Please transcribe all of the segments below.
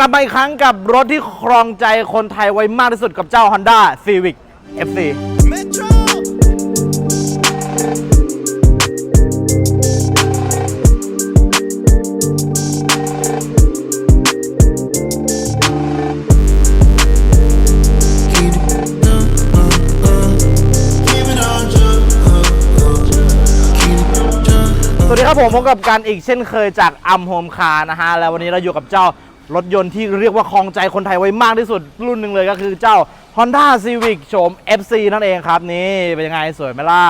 ลับมาอีกครั้งกับรถที่ครองใจคนไทยไว้มากที่สุดกับเจ้า Honda Civic FC Metro. Keep it on, uh, uh. Keep it on, jump, uh, uh. Keep it on, สวัสดีครับผมพบกับการอีกเช่นเคยจากอัมโฮมคาร์นะฮะ แล้ววันนี้เราอยู่กับเจ้า รถยนต์ที่เรียกว่าครองใจคนไทยไว้มากที่สุดรุ่นหนึ่งเลยก็คือเจ้า Honda Civic โฉม FC นั่นเองครับ นี่เป็นยังไงสวยไหมล่ะ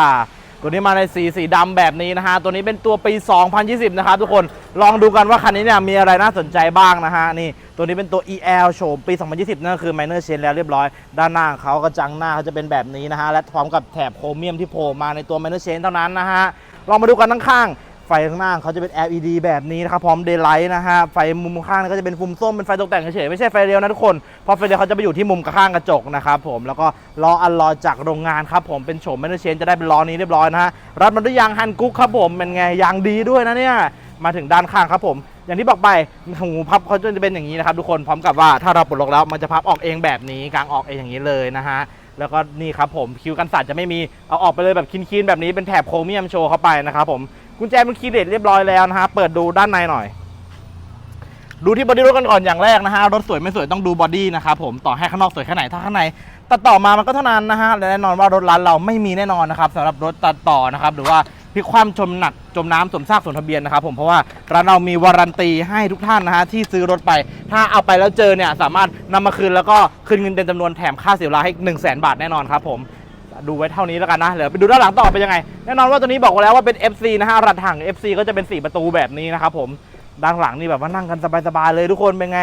ตัวนี้มาในสีสีดำแบบนี้นะฮะ ตัวนี้เป็นตัวปี 2020 นะครับทุกคนลองดูกันว่าคันนี้เนี่ยมีอะไรน่าสนใจบ้างนะฮะ นี่ตัวนี้เป็นตัว EL โฉมปี 2020 นั่นคือ Minor c h a n g แล้วเรียบร้อย ด้านหน้าเขากระจังหน้าเขาจะเป็นแบบนี้นะฮะ และพร้อมกับแถบโครเมียมที่โผล่มาในตัว Minor c h a n g เท่านั้นนะฮะลองมาดูกันข้างๆ ไฟข้างหน้าเขาจะเป็น LED แบบนี้นะครับพร้อม Daylight นะฮะไฟมุมข้างก็จะเป็นฟุมส้มเป็นไฟตกแต่งเฉยๆไม่ใช่ไฟเรียวนะทุกคนเพราะไฟเรียวเขาจะไปอยู่ที่มุมข้างกระจกนะครับผมแล้วก็ล้ออัลลอยจากโรงงานครับผมเป็นโฉมแมนเชนจะได้เป็นล้อนี้เรียบร้อยนะฮะรัดมันด้วยยางฮันกุ๊กครับผมเป็นไงยางดีด้วยนะเนี่ยมาถึงด้านข้างครับผม อย่างที่บอกไปหูพับเขาจะเป็นอย่างนี้นะครับทุกคนพร้อมกับว่าถ้าเราปลดล็อกแล้วมันจะพับออกเองแบบนี้กลางออกเองอย่างนี้เลยนะฮะแล้วก็นี่ครับผมคิวกันสั่นจะไม่มีเอาออกไปเลยแบบคินๆแบบนี้เป็นแถบโครเมียมโชว์เข้าไปนะครับผม กุญแจเป็นคีย์เลสเรียบร้อยแล้วนะฮะ เปิดดูด้านในหน่อย ดูที่บอดี้รถกันก่อนอย่างแรกนะฮะ รถสวยไม่สวยต้องดูบอดี้นะครับผม ต่อให้ข้างนอกสวยแค่ไหน ถ้าข้างในตัดต่อมามันก็เท่านั้นนะฮะ และแน่นอนว่ารถร้านเราไม่มีแน่นอนนะครับสำหรับรถตัดต่อนะครับ หรือว่าพลิกคว่ำจมหนักจมน้ำสวมซากสวมทะเบียนนะครับผมเพราะว่าร้านเรามีวารันตีให้ทุกท่านนะฮะที่ซื้อรถไป ถ้าเอาไปแล้วเจอเนี่ยสามารถนำมาคืนแล้วก็คืนเงินเต็มจำนวนแถมค่าเสียเวลาให้ 1 0 0 0 0แบาทแน่นอนครับผม ดูไว้เท่านี้แล้วกันนะ เดี๋ยวไปดูด้านหลังต่อเป็นยังไง แน่นอนว่าตัวนี้บอกไว้แล้วว่าเป็น FC นะฮะรัดถัง FC ก็จะเป็น 4 ประตูแบบนี้นะครับผม ด้านหลังนี่แบบว่านั่งกันสบายๆเลยทุกคนเป็นไง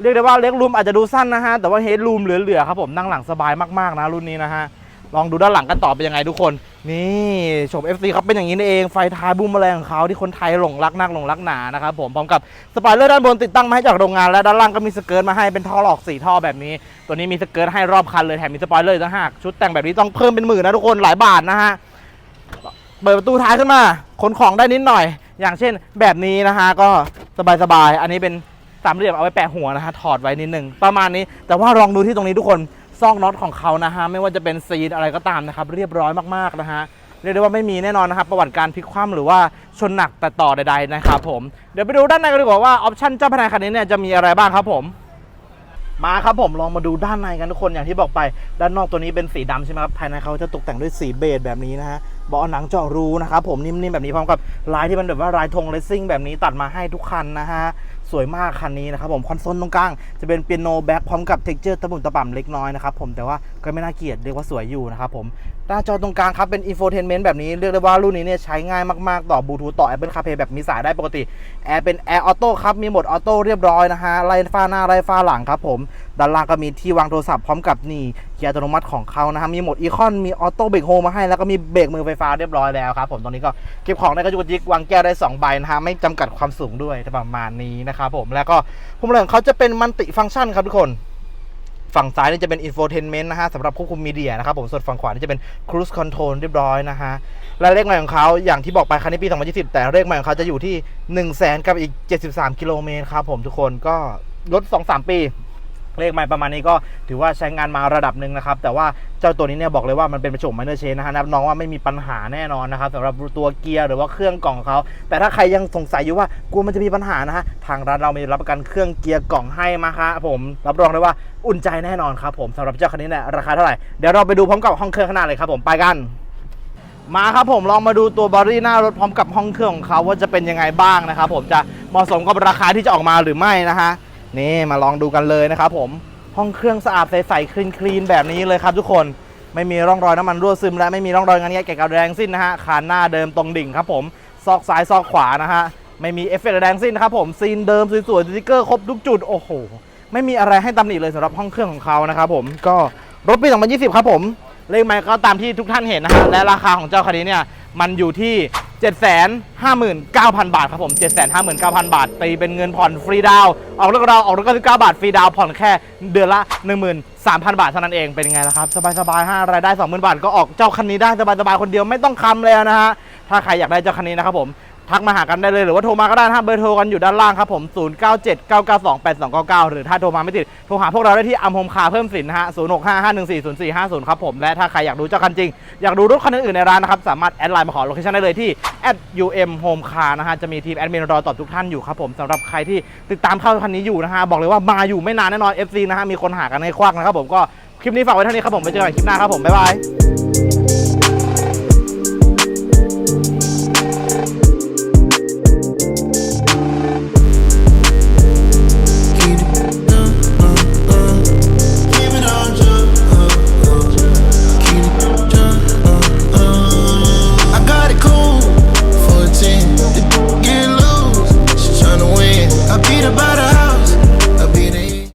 เรียกได้ว่าเล็กรูมอาจจะดูสั้นนะฮะ แต่ว่าเฮดรูมเหลือๆครับผมนั่งหลังสบายมากๆนะรุ่นนี้นะฮะ ลองดูด้านหลังกันต่อเป็นยังไงทุกคน นี่โฉม FC เขาเป็นอย่างนี้นี่เองไฟท้ายบูมแมลงของเขาที่คนไทยหลงรักนักหลงรักหนานะครับผมพร้อมกับสปอยเลอร์ด้านบนติดตั้งมาให้จากโรงงานและด้านล่างก็มีสเกิร์ตมาให้เป็นท่อหลอกสีท่อแบบนี้ ตัวนี้มีสเกิร์ตให้รอบคันเลยแถมมีสปอยเลอร์ต่างหากชุดแต่งแบบนี้ต้องเพิ่มเป็นหมื่นนะทุกคนหลายบาทนะฮะเปิดประตูท้ายขึ้นมาขนของได้นิดหน่อย อย่างเช่น แบบนี้นะฮะก็สบายๆอันนี้เป็นสามเหลี่ยมเอาไว้แปะหัวนะฮะถอดไว้นิดหนึ่งประมาณนี้แต่ว่าลองดูที่ตรงนี้ทุกคน ซอกน็อตของเขานะฮะไม่ว่าจะเป็นซีนอะไรก็ตามนะครับเรียบร้อยมากๆนะฮะเรียกได้ว่าไม่มีแน่นอนนะครับ ประวัติการพลิกคว่ำหรือว่าชนหนักแต่ต่อใดๆนะครับผมเดี๋ยวไปดูด้านในกันดีกว่าว่าออปชั่นเจ้าพนักคันนี้เนี่ยจะมีอะไรบ้างครับผมมาครับผมลองมาดูด้านในกันทุกคนอย่างที่บอกไป ด้านนอกตัวนี้เป็นสีดำใช่ไหมครับภายในเขาจะตกแต่งด้วยสีเบจแบบนี้นะฮะเบาะหนังเจาะรูนะครับผมนิ่มๆแบบนี้พร้อมกับลายที่มันแบบว่าลายธงเลสซิ่งแบบนี้ตัดมาให้ทุกคันนะฮะสวยมากคันนี้นะครับผมคอนโซลตรงกลางจะเป็นเปียโนแบ็คพร้อมกับเท็กเจอร์ตะบุ่มตะป่ำเล็กน้อยนะครับผมแต่ว่าก็ไม่น่าเกลียดเรียกว่าสวยอยู่นะครับผมหน้าจอตรงกลางครับเป็นอินโฟเทนเมนต์แบบนี้เรียกได้ว่ารุ่นนี้เนี่ยใช้ง่ายมากๆ ต่อบลูทูธต่อ Apple CarPlay แบบมีสายได้ปกติแอร์เป็นแอร์ออโต้ครับมีโหมดออโต้เรียบร้อยนะฮะไล่ฟ้าหน้าไล่ฟ้าหลังครับผม ด้านล่างก็มีที่วางโทรศัพท์พร้อมกับนี่เกียร์อัตโนมัติของเขานะฮะมีโหมดอีคอนมีออโต้เบรกโฮมาให้แล้วก็มีเบรกมือไฟฟ้าเรียบร้อยแล้วครับผมตรงนี้ก็เก็บของได้กระจุกกระจิกวางแก้วได้2ใบนะฮะไม่จำกัดความสูงด้วยประมาณนี้นะครับผมแล้วก็พุ่มเหลืองเขาจะเป็นมันติฟังก์ชันครับทุกคนฝั่งซ้ายนี่จะเป็น infotainment นะฮะสำหรับควบคุมมีเดียนะครับผมส่วนฝั่งขวานี่จะเป็น cruise control เรียบร้อยนะฮะและเลขใหม่ของเขาอย่างที่บอกไปคันนี้ปี 2020 แต่เลขใหม่ของเขาจะอยู่ที่ 1 0 0 0 0แกับอีก 73 กิโลเมตรครับผมทุกคนก็ลด 2-3 ปี เลขใหม่ประมาณนี้ก็ถือว่าใช้งานมาระดับหนึ่งนะครับ แต่ว่าเจ้าตัวนี้เนี่ยบอกเลยว่ามันเป็นประโฉม minor change นะฮะนับน้องว่าไม่มีปัญหาแน่นอนนะครับสำหรับตัวเกียร์หรือว่าเครื่องกล่องเขาแต่ถ้าใครยังสงสัยอยู่ว่ากลัวมันจะมีปัญหานะฮะทางร้านเรามีรับประกันเครื่องเกียร์กล่องให้มาครับผมรับรองได้ว่าอุ่นใจแน่นอนครับผมสำหรับเจ้าคันนี้เนี่ยราคาเท่าไหร่เดี๋ยวเราไปดูพร้อมกับห้องเครื่องข้างหน้าเลยครับผมไปกันมาครับผมลองมาดูตัวบอดี้หน้ารถพร้อมกับห้องเครื่องของเขาว่าจะเป็นยังไงบ้างนะครับผมจะเหมาะสมกับราคาที่จะออกมาหรือไม่นะฮะ นี่มาลองดูกันเลยนะครับผมห้องเครื่องสะอาดใสๆคลีนๆแบบนี้เลยครับทุกคนไม่มีร่องรอยน้ำมันรั่วซึมและไม่มีร่องรอยงานแงะเกี่ยวกับแรงสิ้นนะฮะคานหน้าเดิมตรงดิ่งครับผมซอกซ้ายซอกขวานะฮะไม่มีเอฟเฟกต์แรงสิ้นนะครับผมซีนเดิมสวยๆสติ๊กเกอร์ครบทุกจุดโอ้โหไม่มีอะไรให้ตำหนิเลยสำหรับห้องเครื่องของเขานะครับผมก็รถปี 2020 ครับผมเลขไมค์ก็ตามที่ทุกท่านเห็นนะฮะและราคาของเจ้าคันนี้เนี่ยมันอยู่ที่ 759,000 บาทครับผม 759,000 บาทตีเป็นเงินผ่อนฟรีดาวออกรถกับเราออกรถ99บาทฟรีดาวผ่อนแค่เดือนละ 13,000 บาทเท่านั้นเองเป็นไงล่ะครับ สบายๆฮะรายได้ 20,000 บาทก็ออกเจ้าคันนี้ได้สบายๆคนเดียวไม่ต้องคำเลยนะฮะถ้าใครอยากได้เจ้าคันนี้นะครับผม ทักมาหากันได้เลยหรือว่าโทรมาก็ได้นะฮะเบอร์โทรกันอยู่ด้านล่างครับผม 0979928299 หรือถ้าโทรมาไม่ติด โทรหาพวกเราได้ที่อัมโฮมคาเพิ่มสินนะฮะ 0655140450 ครับผม และถ้าใครอยากดูเจ้าคันจริง อยากดูรถคันอื่นๆในร้านนะครับ สามารถแอดไลน์มาขอโลเคชั่นได้เลยที่ @um home car นะฮะ จะมีทีมแอดมินรอตอบทุกท่านอยู่ครับผมสำหรับใครที่ติดตามเข้าคันนี้อยู่นะฮะบอกเลยว่ามาอยู่ไม่นานแน่นอน FC นะฮะมีคนหากันให้ควักนะครับผมก็คลิปนี้ฝากไว้เท่านี้ครับผมไปเจอกันคลิปหน้าครับผมบ๊ายบาย